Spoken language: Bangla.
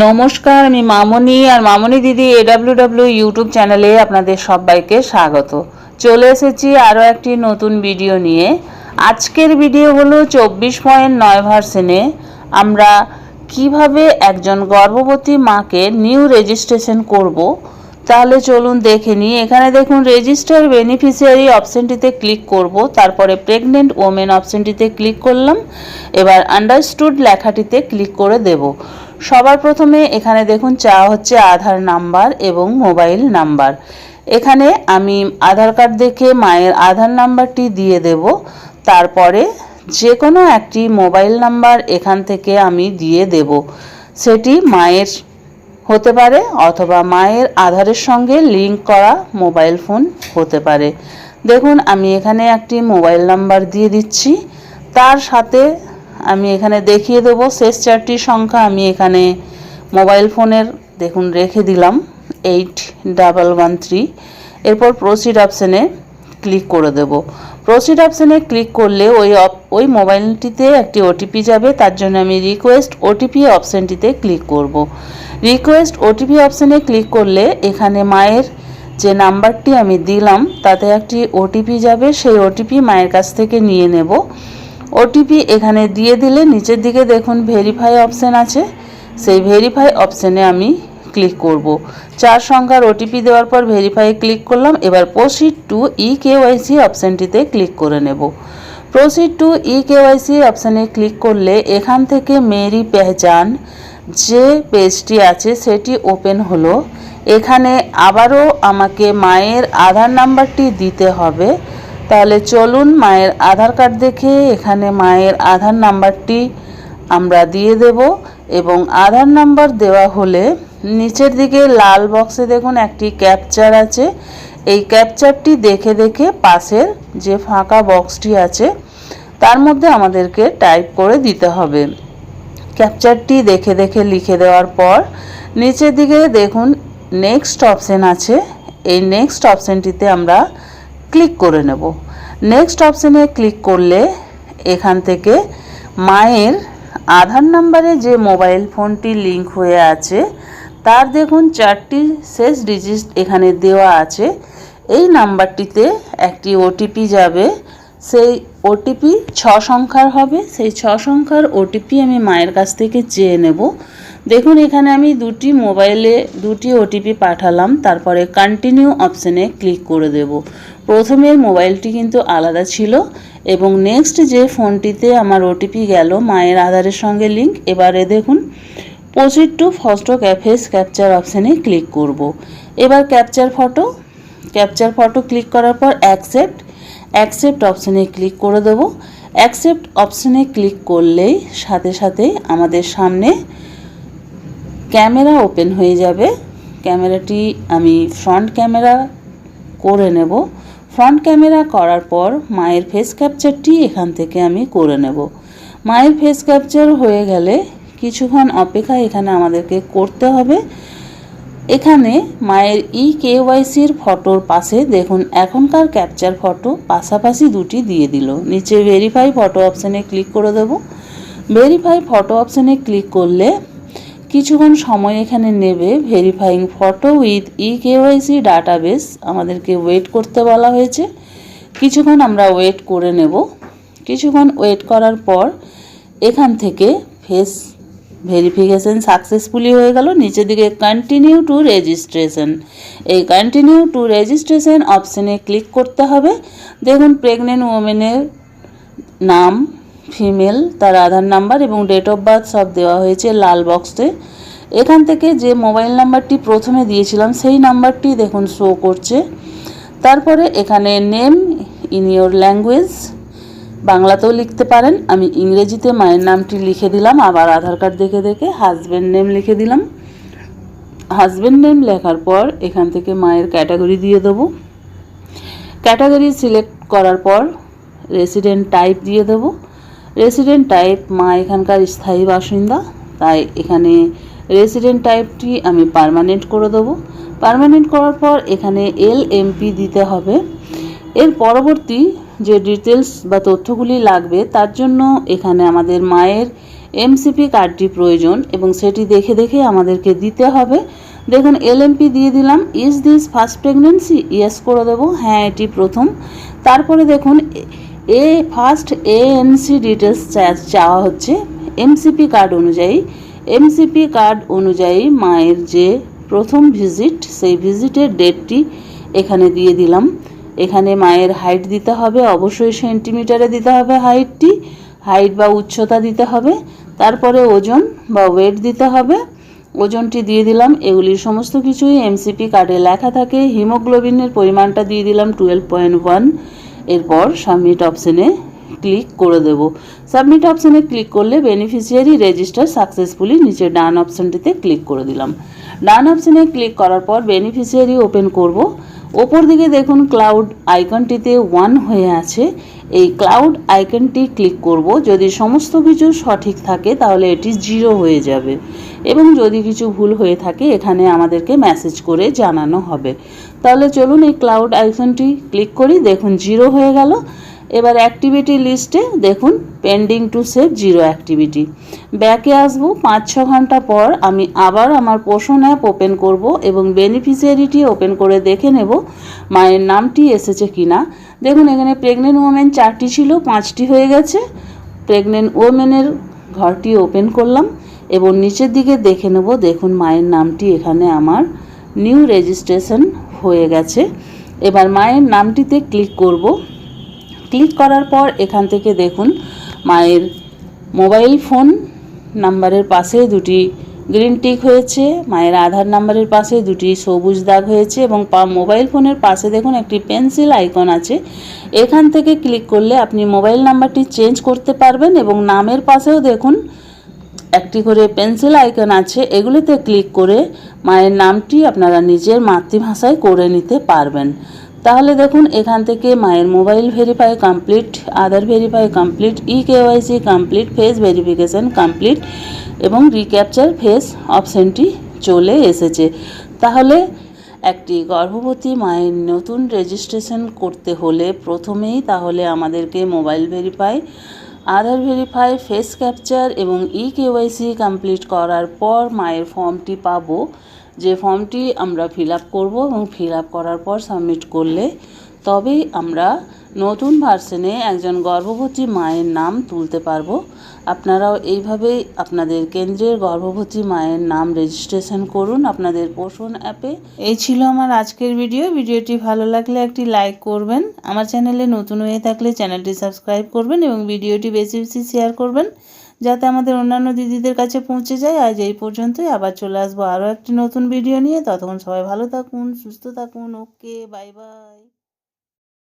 নমস্কার, আমি মামনি আর মামনি দিদি এডাব্লিউ ডাব্লিউ ইউটিউব চ্যানেলে আপনাদের সবাইকে স্বাগত। চলে এসেছি আরও একটি নতুন ভিডিও নিয়ে। আজকের ভিডিও হলো চব্বিশ পয়েন্ট নয় ভার্সেনে আমরা কীভাবে একজন গর্ভবতী মাকে নিউ রেজিস্ট্রেশন করব, তাহলে চলুন দেখে নিই। এখানে দেখুন রেজিস্টার বেনিফিশিয়ারি অপশানটিতে ক্লিক করব, তারপরে প্রেগনেন্ট ওমেন অপশানটিতে ক্লিক করলাম, এবার আন্ডারস্টুড লেখাটিতে ক্লিক করে দেব। সবার প্রথমে এখানে দেখুন, চা হচ্ছে আধার নাম্বার এবং মোবাইল নাম্বার। এখানে আমি আধার কার্ড দেখে মায়ের আধার নাম্বারটি দিয়ে দেব। তারপরে যে কোনো একটি মোবাইল নাম্বার এখান থেকে আমি দিয়ে দেব। সেটি মায়ের হতে পারে অথবা মায়ের আধারের সঙ্গে লিংক করা মোবাইল ফোন হতে পারে। দেখুন, আমি এখানে একটি মোবাইল নাম্বার দিয়ে দিচ্ছি। তার সাথে আমি এখানে দেখিয়ে দেবো। শেষ চারটি সংখ্যা আমি এখানে মোবাইল ফোনের, দেখুন, রেখে দিলাম। Eight double one three. এরপর প্রসিড অপশানে ক্লিক করে দেব। প্রসিড অপশানে ক্লিক করলে ওই ওই মোবাইলটিতে একটি ওটিপি যাবে। তার জন্য আমি রিকোয়েস্ট ওটিপি অপশানটিতে ক্লিক করব। রিকোয়েস্ট ওটিপি অপশানে ক্লিক করলে এখানে মায়ের যে নাম্বারটি আমি দিলাম, তাতে একটি ওটিপি যাবে। সেই ওটিপি মায়ের কাছ থেকে নিয়ে নেব। ওটিপি এখানে দিয়ে দিলে নিচের দিকে দেখুন ভেরিফাই অপশান আছে। সেই ভেরিফাই অপশানে আমি ক্লিক করব। চার সংখ্যার ওটিপি দেওয়ার পর ভেরিফাই ক্লিক করলাম, এবার proceed to E K Y C অপশানটিতে click করে নেব। Proceed to E K Y C অপশানে ক্লিক করলে এখান থেকে মেরি পেহচান যে পেজটি আছে সেটি ওপেন হলো। এখানে আবারও আমাকে মায়ের আধার নাম্বারটি দিতে হবে। তাহলে চলুন মায়ের আধার কার্ড দেখে এখানে মায়ের আধার নাম্বারটি আমরা দিয়ে দেব এবং আধার নাম্বার দেওয়া হলে নিচের দিকে লাল বক্সে দেখুন একটি ক্যাপচার আছে। এই ক্যাপচারটি দেখে দেখে পাশের যে ফাঁকা বক্সটি আছে, তার মধ্যে আমাদেরকে টাইপ করে দিতে হবে। ক্যাপচারটি দেখে দেখে লিখে দেওয়ার পর নিচের দিকে দেখুন নেক্সট অপশন আছে। এই নেক্সট অপশনটিতে আমরা ক্লিক করে নেব। নেক্সট অপশানে ক্লিক করলে এখান থেকে মায়ের আধার নাম্বারে যে মোবাইল ফোনটি লিঙ্ক হয়ে আছে, তার দেখুন চারটি শেষ ডিজিট এখানে দেওয়া আছে। এই নাম্বারটিতে একটি ওটিপি যাবে, সেই ওটিপি ছ সংখ্যার হবে, সেই ছ সংখ্যার ওটিপি আমি মায়ের কাছ থেকে চেয়ে নেব। দেখুন, এখানে আমি দুটি মোবাইলে দুটি ওটিপি পাঠালাম, তারপরে কন্টিনিউ অপশানে ক্লিক করে দেব। প্রথমের মোবাইলটি কিন্তু আলাদা ছিল এবং নেক্সট যে ফোনটিতে আমার ওটিপি গেল, মায়ের আধারের সঙ্গে লিঙ্ক এবারে দেখুন প্রসিড টু ফটো ক্যাফেস ক্যাপচার অপশানে ক্লিক করব। এবার capture photo capture photo click করার পর অ্যাকসেপ্ট অ্যাকসেপ্ট অপশানে ক্লিক করে দেব। অ্যাকসেপ্ট অপশানে ক্লিক করলেই সাথে সাথে আমাদের সামনে ক্যামেরা ওপেন হয়ে যাবে। ক্যামেরাটি আমি ফ্রন্ট ক্যামেরা করে নেব। ফ্রন্ট ক্যামেরা করার পর মায়ের ফেস ক্যাপচারটি এখান থেকে আমি করে নেব। মায়ের ফেস ক্যাপচার হয়ে গেলে কিছুক্ষণ অপেক্ষা এখানে আমাদেরকে করতে হবে। এখানে মায়ের ই কেওয়াইসির ফটোর পাশে দেখুন, এখনকার ক্যাপচার ফটো পাশাপাশি দুটি দিয়ে দিল। নিচে ভেরিফাই ফটো অপশানে ক্লিক করে দেব। ভেরিফাই ফটো অপশানে ক্লিক করলে কিছুক্ষণ সময় এখানে নেবে verifying photo with E K Y C database আমাদেরকে ওয়েট করতে বলা হয়েছে। কিছুক্ষণ আমরা ওয়েট করে নেব। কিছুক্ষণ ওয়েট করার পর এখান থেকে ফেস ভেরিফিকেশন সাকসেসফুলি হয়ে গেল। নিচের দিকে কন্টিনিউ টু রেজিস্ট্রেশন এই কন্টিনিউ টু রেজিস্ট্রেশন অপশানে ক্লিক করতে হবে। দেখুন প্রেগনেন্ট ওমেনের নাম ফিমেল, তার আধার নাম্বার এবং ডেট অফ বার্থ সব দেওয়া হয়েছে লাল বক্সে এখান থেকে যে মোবাইল নাম্বারটি প্রথমে দিয়েছিলাম, সেই নাম্বারটি দেখুন শো করছে। তারপরে এখানে নেম ইন ইয়োর ল্যাঙ্গুয়েজ বাংলাতেও লিখতে পারেন। আমি ইংরেজিতে মায়ের নামটি লিখে দিলাম, আবার আধার কার্ড দেখে দেখে হাজব্যান্ড নেম লিখে দিলাম। হাজব্যান্ড নেম লেখার পর এখান থেকে মায়ের ক্যাটাগরি দিয়ে দেবো। ক্যাটাগরি সিলেক্ট করার পর রেসিডেন্ট টাইপ দিয়ে দেবো। রেসিডেন্ট টাইপ মা এখানকার স্থায়ী বাসিন্দা, তাই এখানে রেসিডেন্ট টাইপটি আমি পার্মানেন্ট করে দেবো। পারমানেন্ট করার পর এখানে এল এমপি দিতে হবে। এর পরবর্তী যে ডিটেলস বা তথ্যগুলি লাগবে, তার জন্য এখানে আমাদের মায়ের এমসিপি কার্ডটি প্রয়োজন এবং সেটি দেখে দেখে আমাদেরকে দিতে হবে। দেখুন এলএমপি দিয়ে দিলাম। Is this first pregnancy yes করে দেবো। হ্যাঁ এটি প্রথম। তারপরে দেখুন এ ফার্স্ট এএনসি ডিটেলস চাওয়া হচ্ছে। এমসিপি কার্ড অনুযায়ী এমসিপি কার্ড অনুযায়ী মায়ের যে প্রথম ভিজিট সেই ভিজিটের ডেটটি এখানে দিয়ে দিলাম। এখানে মায়ের হাইট দিতে হবে, অবশ্যই সেন্টিমিটারে দিতে হবে হাইটটি হাইট বা উচ্চতা দিতে হবে। তারপরে ওজন বা ওয়েট দিতে হবে। ওজনটি দিয়ে দিলাম, এগুলির সমস্ত কিছুই এমসিপি কার্ডে লেখা থাকে। হিমোগ্লোবিনের পরিমাণটা দিয়ে দিলাম টুয়েলভ পয়েন্ট ওয়ান এরপর সাবমিট অপশানে ক্লিক করে দেব। সাবমিট অপশানে ক্লিক করলে বেনিফিশিয়ারি রেজিস্টার সাকসেসফুলি নিচে ডান অপশানটিতে ক্লিক করে দিলাম। ডান অপশানে ক্লিক করার পর বেনিফিশিয়ারি ওপেন করব। ওপর দিকে দেখুন ক্লাউড আইকনটিতে ওয়ান হয়ে আছে। এই ক্লাউড আইকনটি ক্লিক করব। যদি সমস্ত কিছু সঠিক থাকে, তাহলে এটি জিরো হয়ে যাবে। এবং যদি কিছু ভুল হয়ে থাকে, এখানে আমাদেরকে মেসেজ করে জানানো হবে। তাহলে চলুন এই ক্লাউড আইকনটি ক্লিক করি। দেখুন জিরো হয়ে গেল। এবার অ্যাক্টিভিটি লিস্টে দেখুন pending to save zero activity ব্যাকে আসব, পাঁচ ছ ঘণ্টা পর আমি আবার আমার পোষণ অ্যাপ ওপেন করব এবং বেনিফিশিয়ারিটি ওপেন করে দেখে নেব মায়ের নামটি এসেছে কি না দেখুন, এখানে প্রেগনেন্ট ওমেন চারটি ছিল, পাঁচটি হয়ে গেছে। প্রেগনেন্ট ওমেনের ঘরটি ওপেন করলাম এবং নিচের দিকে দেখে নেব, দেখুন মায়ের নামটি এখানে আমার নিউ রেজিস্ট্রেশন হয়ে গেছে। এবার মায়ের নামটিতে ক্লিক করব। ক্লিক করার পর এখান থেকে দেখুন মায়ের মোবাইল ফোন নাম্বারের পাশে দুটি গ্রিন টিক হয়েছে, মায়ের আধার নাম্বারের পাশে দুটি সবুজ দাগ হয়েছে এবং মোবাইল ফোনের পাশে দেখুন একটি পেন্সিল আইকন আছে। এখান থেকে ক্লিক করলে আপনি মোবাইল নাম্বারটি চেঞ্জ করতে পারবেন এবং নামের পাশেও দেখুন একটি করে পেন্সিল আইকন আছে। এগুলিতে ক্লিক করে মায়ের নামটি আপনারা নিজের মাতৃভাষায় করে নিতে পারবেন। তাহলে দেখুন, এখান থেকে মায়ের mobile verify complete Aadhaar verify complete e KYC complete face verification complete এবং রিক্যাপচার ফেস অপশানটি চলে এসেছে। তাহলে একটি গর্ভবতী মায়ের নতুন রেজিস্ট্রেশন করতে হলে প্রথমেই তাহলে আমাদেরকে mobile verify Aadhaar verify face capture এবং ই কেওয়াইসি কমপ্লিট করার পর মায়ের ফর্মটি পাবো। যে ফর্মটি আমরা ফিল আপ করব এবং ফিল আপ করার পর সাবমিট করলে তবেই আমরা নতুন ভার্সনে একজন গর্ভবতী মায়ের নাম তুলতে পারব। আপনারাও এইভাবেই আপনাদের কেন্দ্রের গর্ভবতী মায়ের নাম রেজিস্ট্রেশন করুন আপনাদের পোষণ অ্যাপে। এই ছিল আমার আজকের ভিডিও ভিডিওটি ভালো লাগলে একটি লাইক করবেন। আমার চ্যানেলে নতুন হয়ে থাকলে চ্যানেলটি সাবস্ক্রাইব করবেন এবং ভিডিওটি বেশি বেশি শেয়ার করবেন। যাতে আমাদের অন্যান্য দিদিদের কাছে পৌঁছে যায়। আজ এই পর্যন্তই। আবার চলে আসব আরও একটি নতুন ভিডিও নিয়ে। ততক্ষণ সবাই ভালো থাকুন, সুস্থ থাকুন। Okay bye bye